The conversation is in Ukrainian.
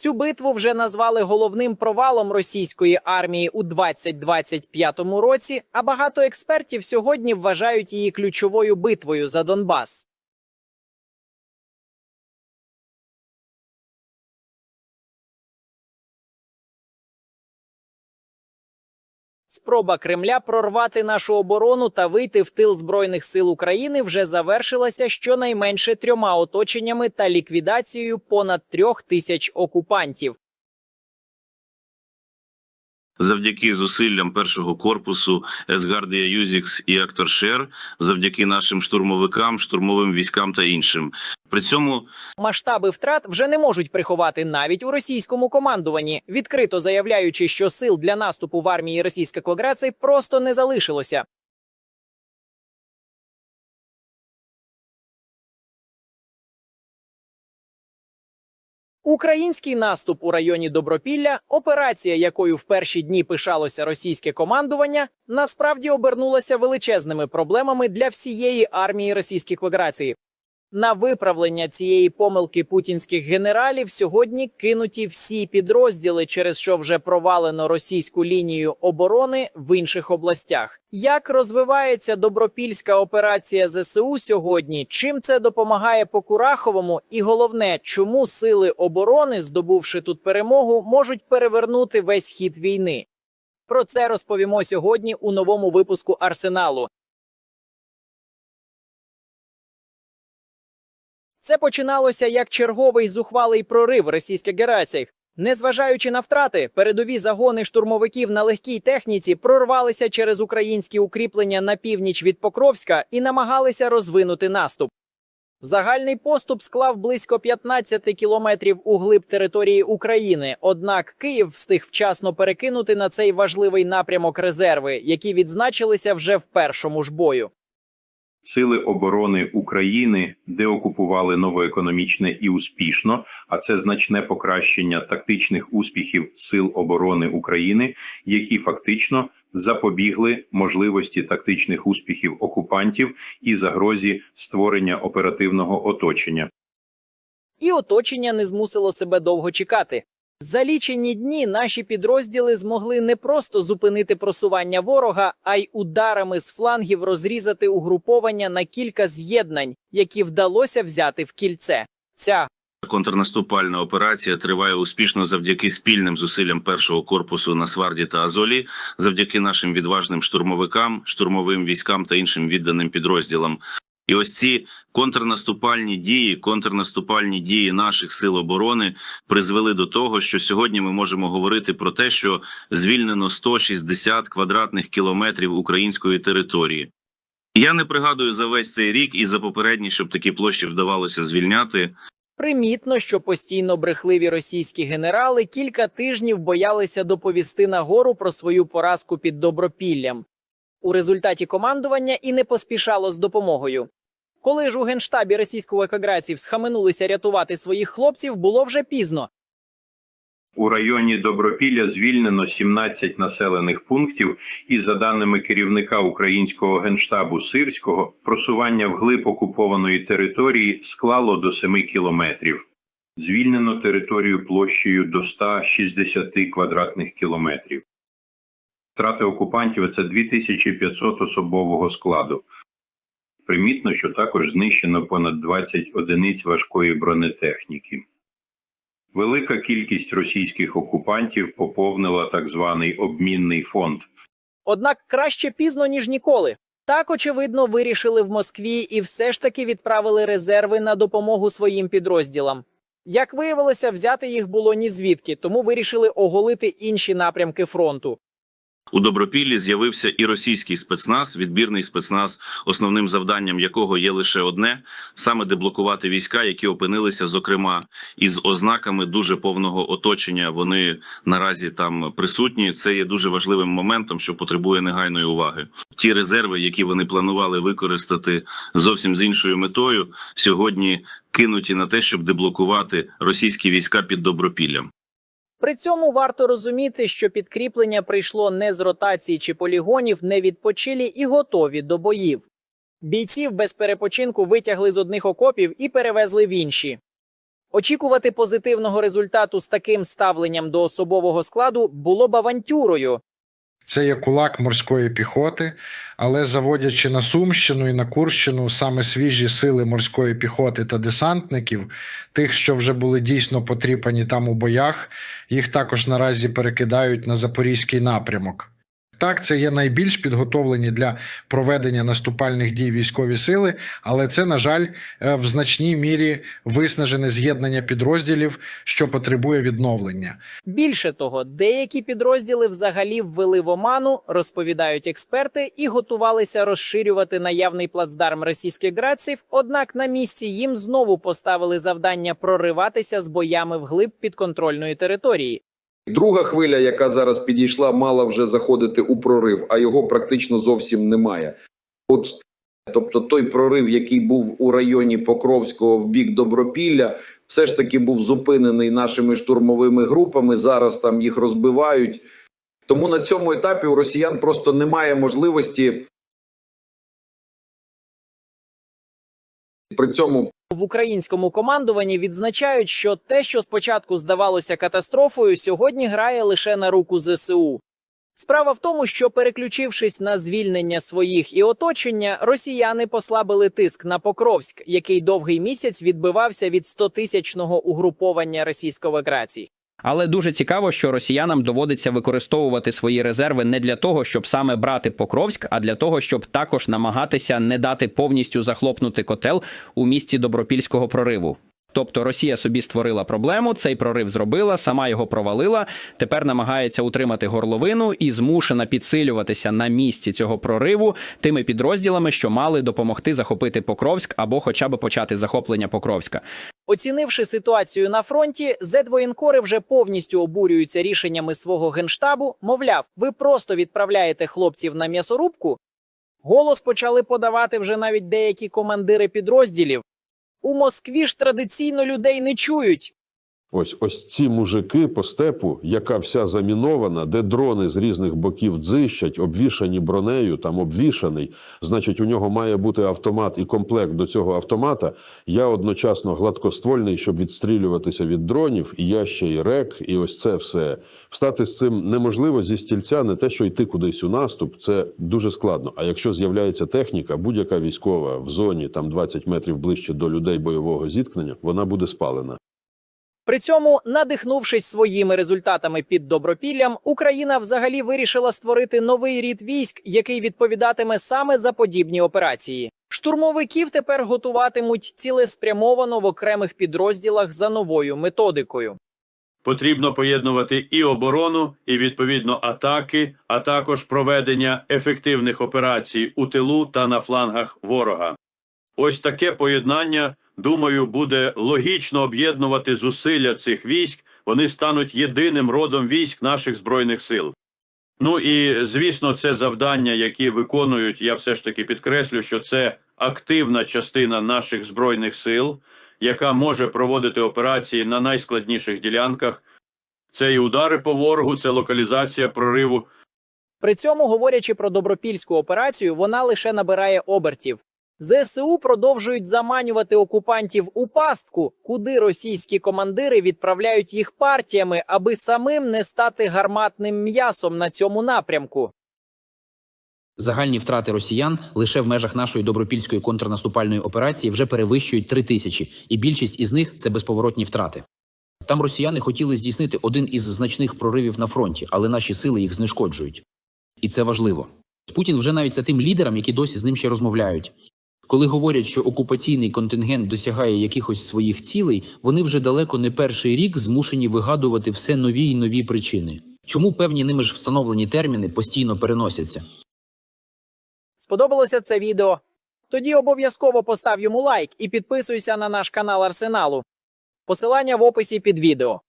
Цю битву вже назвали головним провалом російської армії у 2025 році. А багато експертів сьогодні вважають її ключовою битвою за Донбас. Спроба Кремля прорвати нашу оборону та вийти в тил збройних сил України вже завершилася щонайменше трьома оточеннями та ліквідацією понад трьох тисяч окупантів. Завдяки зусиллям першого корпусу Есгардія Юзікс і Актор Шер, завдяки нашим штурмовикам, штурмовим військам та іншим. При цьому Масштаби втрат вже не можуть приховати навіть у російському командуванні, відкрито заявляючи, що сил для наступу в армії Російської Федерації просто не залишилося. Український наступ у районі Добропілля, операція, якою в перші дні пишалося російське командування, насправді обернулася величезними проблемами для всієї армії Російської Федерації. На виправлення цієї помилки путінських генералів сьогодні кинуті всі підрозділи, через що вже провалено російську лінію оборони в інших областях. Як розвивається добропільська операція ЗСУ сьогодні? Чим це допомагає по Кураховому? І головне, чому сили оборони, здобувши тут перемогу, можуть перевернути весь хід війни? Про це розповімо сьогодні у новому випуску Арсеналу. Це починалося як черговий зухвалий прорив Російської Федерації. Незважаючи на втрати, передові загони штурмовиків на легкій техніці прорвалися через українські укріплення на північ від Покровська і намагалися розвинути наступ. Загальний поступ склав близько 15 кілометрів у глиб території України. Однак Київ встиг вчасно перекинути на цей важливий напрямок резерви, які відзначилися вже в першому ж бою. Сили оборони України деокупували новоекономічне і успішно, а це значне покращення тактичних успіхів Сил оборони України, які фактично запобігли можливості тактичних успіхів окупантів і загрозі створення оперативного оточення. І оточення не змусило себе довго чекати. За лічені дні наші підрозділи змогли не просто зупинити просування ворога, а й ударами з флангів розрізати угруповання на кілька з'єднань, які вдалося взяти в кільце. Ця контрнаступальна операція триває успішно завдяки спільним зусиллям першого корпусу на Сварді та Азолі, завдяки нашим відважним штурмовикам, штурмовим військам та іншим відданим підрозділам. І ось ці контрнаступальні дії, контрнаступальні дії наших сил оборони призвели до того, що сьогодні ми можемо говорити про те, що звільнено 160 квадратних кілометрів української території. Я не пригадую за весь цей рік і за попередній, щоб такі площі вдавалося звільняти. примітно, що постійно брехливі російські генерали кілька тижнів боялися доповісти нагору про свою поразку під Добропіллям. У результаті командування і не поспішало з допомогою. Коли ж у генштабі російського екограців схаменулися рятувати своїх хлопців, було вже пізно. У районі Добропілля звільнено 17 населених пунктів, і за даними керівника українського генштабу Сирського, просування вглиб окупованої території склало до 7 кілометрів. Звільнено територію площею до 160 квадратних кілометрів. Втрати окупантів це 2500 особового складу. Примітно, що також знищено понад 20 одиниць важкої бронетехніки. Велика кількість російських окупантів поповнила так званий обмінний фонд. Однак краще пізно, ніж ніколи. Так, очевидно, вирішили в Москві і все ж таки відправили резерви на допомогу своїм підрозділам. Як виявилося, взяти їх було ні звідки, тому вирішили оголити інші напрямки фронту. У Добропіллі з'явився і російський спецназ, відбірний спецназ, основним завданням якого є лише одне саме деблокувати війська, які опинилися, зокрема, із ознаками дуже повного оточення. Вони наразі там присутні. Це є дуже важливим моментом, що потребує негайної уваги. Ті резерви, які вони планували використати зовсім з іншою метою, сьогодні кинуті на те, щоб деблокувати російські війська під Добропіллям. При цьому варто розуміти, що підкріплення прийшло не з ротації чи полігонів, не відпочилі і готові до боїв. Бійців без перепочинку витягли з одних окопів і перевезли в інші. Очікувати позитивного результату з таким ставленням до особового складу було б авантюрою. Це є кулак морської піхоти, але заводячи на Сумщину і на Курщину саме свіжі сили морської піхоти та десантників, тих, що вже були дійсно потріпані там у боях, їх також наразі перекидають на запорізький напрямок. Так, це є найбільш підготовлені для проведення наступальних дій військові сили, але це, на жаль, е, в значній мірі виснажене з'єднання підрозділів, що потребує відновлення. Більше того, деякі підрозділи взагалі ввели в оману, розповідають експерти, і готувалися розширювати наявний плацдарм російських граців. Однак на місці їм знову поставили завдання прориватися з боями вглиб підконтрольної території. Друга хвиля, яка зараз підійшла, мала вже заходити у прорив, а його практично зовсім немає. От, тобто той прорив, який був у районі Покровського в бік Добропілля, все ж таки був зупинений нашими штурмовими групами. Зараз там їх розбивають. Тому на цьому етапі у росіян просто немає можливості при цьому В українському командуванні відзначають, що те, що спочатку здавалося катастрофою, сьогодні грає лише на руку ЗСУ. Справа в тому, що переключившись на звільнення своїх і оточення, росіяни послабили тиск на Покровськ, який довгий місяць відбивався від 100-тисячного угруповання російської грації. Але дуже цікаво, що росіянам доводиться використовувати свої резерви не для того, щоб саме брати Покровськ, а для того, щоб також намагатися не дати повністю захлопнути котел у місці добропільського прориву. Тобто Росія собі створила проблему, цей прорив зробила, сама його провалила. Тепер намагається утримати горловину і змушена підсилюватися на місці цього прориву тими підрозділами, що мали допомогти захопити Покровськ або хоча б почати захоплення Покровська. Оцінивши ситуацію на фронті, зедвоєнкори вже повністю обурюються рішеннями свого генштабу. Мовляв, ви просто відправляєте хлопців на м'ясорубку. Голос почали подавати вже навіть деякі командири підрозділів. У Москві ж традиційно людей не чують. Ось ось ці мужики по степу, яка вся замінована, де дрони з різних боків дзищать, обвішані бронею, там обвішаний. Значить, у нього має бути автомат і комплект до цього автомата. Я одночасно гладкоствольний, щоб відстрілюватися від дронів, і я ще й рек, і ось це все. Встати з цим неможливо зі стільця, не те, що йти кудись у наступ, це дуже складно. А якщо з'являється техніка, будь-яка військова в зоні там 20 метрів ближче до людей бойового зіткнення, вона буде спалена. При цьому, надихнувшись своїми результатами під Добропіллям, Україна взагалі вирішила створити новий рід військ, який відповідатиме саме за подібні операції. Штурмовиків тепер готуватимуть цілеспрямовано в окремих підрозділах за новою методикою. Потрібно поєднувати і оборону, і відповідно атаки, а також проведення ефективних операцій у тилу та на флангах ворога. Ось таке поєднання, думаю, буде логічно об'єднувати зусилля цих військ. Вони стануть єдиним родом військ наших збройних сил. Ну і звісно, це завдання, які виконують. Я все ж таки підкреслю, що це активна частина наших збройних сил, яка може проводити операції на найскладніших ділянках. Це і удари по ворогу, це локалізація прориву. При цьому, говорячи про добропільську операцію, вона лише набирає обертів. ЗСУ продовжують заманювати окупантів у пастку, куди російські командири відправляють їх партіями, аби самим не стати гарматним м'ясом на цьому напрямку. Загальні втрати росіян лише в межах нашої добропільської контрнаступальної операції вже перевищують три тисячі, і більшість із них це безповоротні втрати. Там росіяни хотіли здійснити один із значних проривів на фронті, але наші сили їх знешкоджують. І це важливо. Путін вже навіть за тим лідерам, які досі з ним ще розмовляють. Коли говорять, що окупаційний контингент досягає якихось своїх цілей, вони вже далеко не перший рік змушені вигадувати все нові й нові причини. Чому певні ними ж встановлені терміни постійно переносяться? Сподобалося це відео? Тоді обов'язково постав йому лайк і підписуйся на наш канал Арсеналу. Посилання в описі під відео.